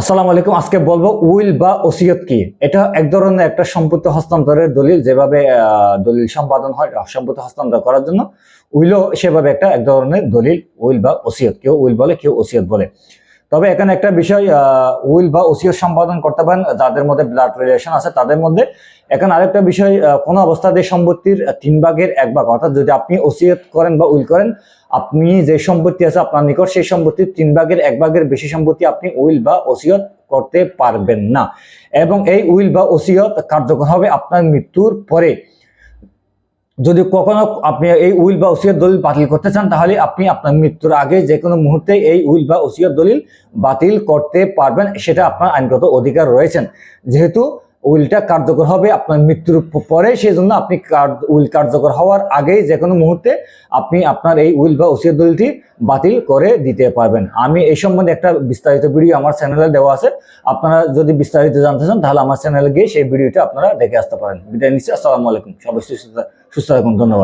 আসসালামু আলাইকুম। আজকে বলব উইল বা ওসিয়ত কি? এটা এক ধরনের একটা সম্পত্তি হস্তান্তরের দলিল, যেভাবে দলিল সম্পাদন হয়, সম্পত্তি হস্তান্তর করার জন্য। উইলও সেভাবে একটা এক ধরনের দলিল, উইল বা ওসিয়ত। কেউ উইল বলে, কেউ ওসিয়ত বলে। তবে এখানে একটা বিষয় উইল বা ওসিয়ত সম্পাদন করতে পারেন, যাদের মধ্যে ব্লাড রিলেশন আছে তাদের মধ্যে। এখানে আরেকটা বিষয় কোনো অবস্থাতে সম্পত্তির তিন ভাগের এক ভাগ, অর্থাৎ যদি আপনি ওসিয়ত করেন বা উইল করেন, আপনি যে সম্পত্তি আছে আপনার নিকট, সেই সম্পত্তির তিন ভাগের এক ভাগের বেশি সম্পত্তি আপনি উইল বা ওসিয়ত করতে পারবেন না। এবং এই উইল বা ওসিয়ত কার্যকর হবে আপনার মৃত্যুর পরে। যদি কখনো আপনি এই উইল বা ওসিয়ত দলিল বাতিল করতে চান, তাহলে আপনি আপনার মৃত্যুর আগে যে কোনো মুহূর্তে এই উইল বা ওসিয়ত দলিল বাতিল করতে পারবেন, সেটা আপনার আইনগত অধিকার রয়েছেন। যেহেতু উইলটা কার্যকর হবে আপনার মৃত্যুর পরে সেই জন্য আপনি উইল কার্যকর হওয়ার আগেই যে কোনো মুহূর্তে আপনি আপনার এই উইল বা ওসিয়ত দলিলটি বাতিল করে দিতে পারবেন। আমি এই সম্বন্ধে একটা বিস্তারিত ভিডিও আমার চ্যানেলে দেওয়া আছে। আপনারা যদি বিস্তারিত জানতে চান, তাহলে আমার চ্যানেলে গিয়ে সেই ভিডিওটা আপনারা দেখে আসতে পারেন। বিদায় নিচ্ছি, আসসালামু আলাইকুম। সবাই সুস্থ সুস্থ থাকুন, ধন্যবাদ।